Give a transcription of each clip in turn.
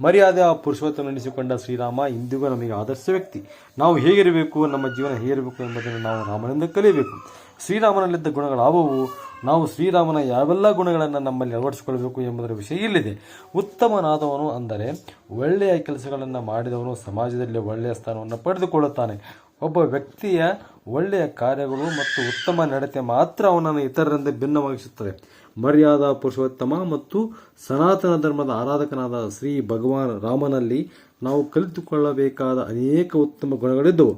ಮರ್ಯಾದೆ ಆ ಪುರುಷೋತ್ತಮ ನೆನೆಸಿಕೊಂಡ ಶ್ರೀರಾಮ ಇಂದಿಗೂ ನಮಗೆ ಆದರ್ಶ ವ್ಯಕ್ತಿ. ನಾವು ಹೇಗಿರಬೇಕು, ನಮ್ಮ ಜೀವನ ಹೇಗಿರಬೇಕು ಎಂಬುದನ್ನು ನಾವು ರಾಮನಿಂದ ಕಲಿಯಬೇಕು. ಶ್ರೀರಾಮನಲ್ಲಿದ್ದ ಗುಣಗಳಾವುವು? ನಾವು ಶ್ರೀರಾಮನ ಯಾವೆಲ್ಲ ಗುಣಗಳನ್ನು ನಮ್ಮಲ್ಲಿ ಅಳವಡಿಸಿಕೊಳ್ಳಬೇಕು ಎಂಬುದರ ವಿಷಯ ಇಲ್ಲಿದೆ. ಉತ್ತಮನಾದವನು ಅಂದರೆ ಒಳ್ಳೆಯ ಕೆಲಸಗಳನ್ನು ಮಾಡಿದವನು ಸಮಾಜದಲ್ಲಿ ಒಳ್ಳೆಯ ಸ್ಥಾನವನ್ನು ಪಡೆದುಕೊಳ್ಳುತ್ತಾನೆ. ಒಬ್ಬ ವ್ಯಕ್ತಿಯ ಒಳ್ಳೆಯ ಕಾರ್ಯಗಳು ಮತ್ತು ಉತ್ತಮ ನಡತೆ ಮಾತ್ರ ಅವನನ್ನು ಇತರರಿಂದ ಭಿನ್ನವಾಗಿಸುತ್ತದೆ. ಮರ್ಯಾದಾ ಪುರುಷೋತ್ತಮ ಮತ್ತು ಸನಾತನ ಧರ್ಮದ ಆರಾಧಕನಾದ ಶ್ರೀ ಭಗವಾನ್ ರಾಮನಲ್ಲಿ ನಾವು ಕಲಿತುಕೊಳ್ಳಬೇಕಾದ ಅನೇಕ ಉತ್ತಮ ಗುಣಗಳಿದ್ದವು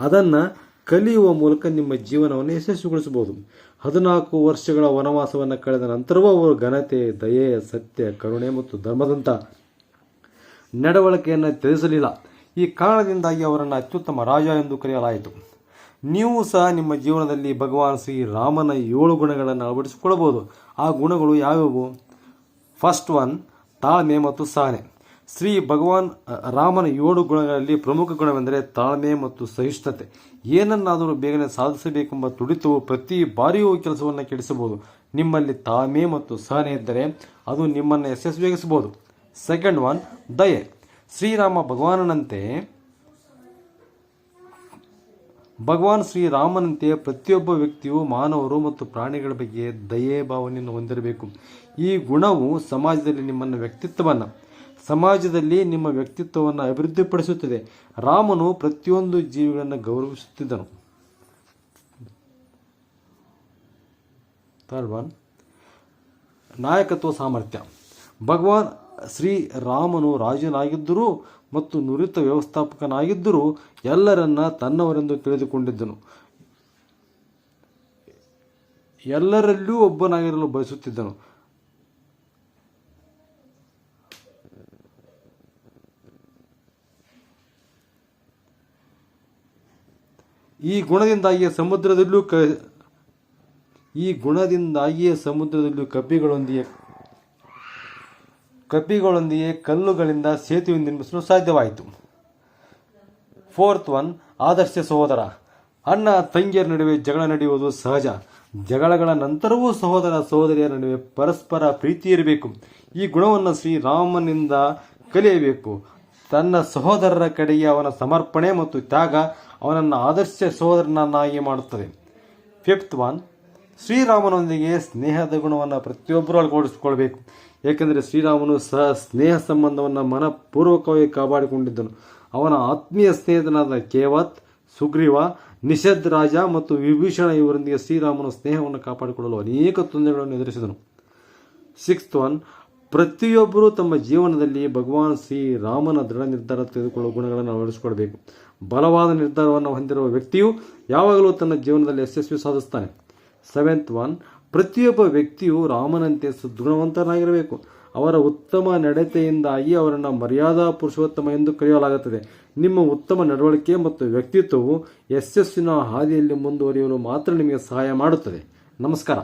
ಅದನ್ನು ಕಲಿಯುವ ಮೂಲಕ ನಿಮ್ಮ ಜೀವನವನ್ನು ಯಶಸ್ವಿಗೊಳಿಸಬಹುದು. ಹದಿನಾಲ್ಕು ವರ್ಷಗಳ ವನವಾಸವನ್ನು ಕಳೆದ ನಂತರವೂ ಅವರು ಘನತೆ, ದಯೆ, ಸತ್ಯ, ಕರುಣೆ ಮತ್ತು ಧರ್ಮದಂತ ನಡವಳಿಕೆಯನ್ನು ತ್ಯಜಿಸಲಿಲ್ಲ ಈ ಕಾರಣದಿಂದಾಗಿ ಅವರನ್ನು ಅತ್ಯುತ್ತಮ ರಾಜ ಎಂದು ಕರೆಯಲಾಯಿತು. ನೀವು ಸಹ ನಿಮ್ಮ ಜೀವನದಲ್ಲಿ ಭಗವಾನ್ ಶ್ರೀ ರಾಮನ ಏಳು ಗುಣಗಳನ್ನು ಅಳವಡಿಸಿಕೊಳ್ಳಬಹುದು. ಆ ಗುಣಗಳು ಯಾವುವು ಫಸ್ಟ್ ಒನ್ ತಾಳ್ಮೆ ಮತ್ತು ಸಹನೆ. ಶ್ರೀ ಭಗವಾನ್ ರಾಮನ ಏಳು ಗುಣಗಳಲ್ಲಿ ಪ್ರಮುಖ ಗುಣವೆಂದರೆ ತಾಳ್ಮೆ ಮತ್ತು ಸಹಿಷ್ಣುತೆ. ಏನನ್ನಾದರೂ ಬೇಗನೆ ಸಾಧಿಸಬೇಕೆಂಬ ತುಡಿತವು ಪ್ರತಿ ಬಾರಿಯೂ ಕೆಲಸವನ್ನು ಕೆಡಿಸಬಹುದು. ನಿಮ್ಮಲ್ಲಿ ತಾಳ್ಮೆ ಮತ್ತು ಸಹನೆ ಇದ್ದರೆ ಅದು ನಿಮ್ಮನ್ನು ಯಶಸ್ವಿಯಾಗಿಸಬಹುದು ಸೆಕೆಂಡ್ ಒನ್ ದಯೆ. ಶ್ರೀರಾಮ ಭಗವಾನನಂತೆ ಭಗವಾನ್ ಶ್ರೀರಾಮನಂತೆ ಪ್ರತಿಯೊಬ್ಬ ವ್ಯಕ್ತಿಯು ಮಾನವರು ಮತ್ತು ಪ್ರಾಣಿಗಳ ಬಗ್ಗೆ ದಯೆ ಭಾವನೆಯನ್ನು ಹೊಂದಿರಬೇಕು. ಈ ಗುಣವು ಸಮಾಜದಲ್ಲಿ ನಿಮ್ಮನ್ನು ವ್ಯಕ್ತಿತ್ವವನ್ನು, ಸಮಾಜದಲ್ಲಿ ನಿಮ್ಮ ವ್ಯಕ್ತಿತ್ವವನ್ನು ಅಭಿವೃದ್ಧಿಪಡಿಸುತ್ತದೆ. ರಾಮನು ಪ್ರತಿಯೊಂದು ಜೀವಿಗಳನ್ನು ಗೌರವಿಸುತ್ತಿದ್ದನು. ನಾಯಕತ್ವ ಸಾಮರ್ಥ್ಯ. ಭಗವಾನ್ ಶ್ರೀ ರಾಮನು ರಾಜನಾಗಿದ್ದರೂ ಮತ್ತು ನುರಿತ ವ್ಯವಸ್ಥಾಪಕನಾಗಿದ್ದರೂ ಎಲ್ಲರನ್ನ ತನ್ನವರೆಂದು ತಿಳಿದುಕೊಂಡಿದ್ದನು. ಎಲ್ಲರಲ್ಲೂ ಒಬ್ಬನಾಗಿರಲು ಬಯಸುತ್ತಿದ್ದನು. ಈ ಗುಣದಿಂದಾಗಿಯೇ ಸಮುದ್ರದಲ್ಲೂ ಕ ಈ ಗುಣದಿಂದಾಗಿಯೇ ಸಮುದ್ರದಲ್ಲೂ ಕಪಿಗಳೊಂದಿಗೆ ಕಪಿಗಳೊಂದಿಗೆ ಕಲ್ಲುಗಳಿಂದ ಸೇತುವೆ ನಿರ್ಮಿಸಲು ಸಾಧ್ಯವಾಯಿತು. ಫೋರ್ತ್ ಒನ್, ಆದರ್ಶ ಸಹೋದರ. ಅಣ್ಣ ತಂಗಿಯರ ನಡುವೆ ಜಗಳ ನಡೆಯುವುದು ಸಹಜ. ಜಗಳಗಳ ನಂತರವೂ ಸಹೋದರ ಸಹೋದರಿಯರ ನಡುವೆ ಪರಸ್ಪರ ಪ್ರೀತಿ ಇರಬೇಕು. ಈ ಗುಣವನ್ನು ಶ್ರೀರಾಮನಿಂದ ಕಲಿಯಬೇಕು. ತನ್ನ ಸಹೋದರರ ಕಡೆಗೆ ಅವನ ಸಮರ್ಪಣೆ ಮತ್ತು ತ್ಯಾಗ ಅವನನ್ನು ಆದರ್ಶ ಸಹೋದರನನ್ನಾಗಿ ಮಾಡುತ್ತದೆ. ಫಿಫ್ತ್ ಒನ್ ಶ್ರೀರಾಮನೊಂದಿಗೆ ಸ್ನೇಹದ ಗುಣವನ್ನು ಪ್ರತಿಯೊಬ್ಬರೂ ಅಳವಡಿಸಿಕೊಳ್ಬೇಕು ಏಕೆಂದರೆ ಶ್ರೀರಾಮನು ಸಹ ಸ್ನೇಹ ಸಂಬಂಧವನ್ನು ಮನಪೂರ್ವಕವಾಗಿ ಕಾಪಾಡಿಕೊಂಡಿದ್ದನು. ಅವನ ಆತ್ಮೀಯ ಸ್ನೇಹಿತನಾದ ಕೇವತ್, ಸುಗ್ರೀವ ನಿಷದ್ ರಾಜ ಮತ್ತು ವಿಭೀಷಣ ಇವರೊಂದಿಗೆ ಶ್ರೀರಾಮನು ಸ್ನೇಹವನ್ನು ಕಾಪಾಡಿಕೊಳ್ಳಲು ಅನೇಕ ತೊಂದರೆಗಳನ್ನು ಎದುರಿಸಿದನು. ಸಿಕ್ಸ್ತ್ ಒನ್ ಪ್ರತಿಯೊಬ್ಬರೂ ತಮ್ಮ ಜೀವನದಲ್ಲಿ ಭಗವಾನ್ ಶ್ರೀರಾಮನ ದೃಢ ನಿರ್ಧಾರ ತೆಗೆದುಕೊಳ್ಳುವ ಗುಣಗಳನ್ನು ಅಳವಡಿಸಿಕೊಳ್ಬೇಕು. ಬಲವಾದ ನಿರ್ಧಾರವನ್ನು ಹೊಂದಿರುವ ವ್ಯಕ್ತಿಯು ಯಾವಾಗಲೂ ತನ್ನ ಜೀವನದಲ್ಲಿ ಯಶಸ್ವಿ ಸಾಧಿಸ್ತಾನೆ ಸೆವೆಂತ್ ಒನ್ ಪ್ರತಿಯೊಬ್ಬ ವ್ಯಕ್ತಿಯು ರಾಮನಂತೆ ಸದ್ಗುಣವಂತನಾಗಿರಬೇಕು ಅವರ ಉತ್ತಮ ನಡತೆಯಿಂದಾಗಿ ಅವರನ್ನು ಮರ್ಯಾದಾ ಪುರುಷೋತ್ತಮ ಎಂದು ಕರೆಯಲಾಗುತ್ತದೆ. ನಿಮ್ಮ ಉತ್ತಮ ನಡವಳಿಕೆ ಮತ್ತು ವ್ಯಕ್ತಿತ್ವವು ಯಶಸ್ಸಿನ ಹಾದಿಯಲ್ಲಿ ಮುಂದುವರಿಯಲು ಮಾತ್ರ ನಿಮಗೆ ಸಹಾಯ ಮಾಡುತ್ತದೆ. ನಮಸ್ಕಾರ.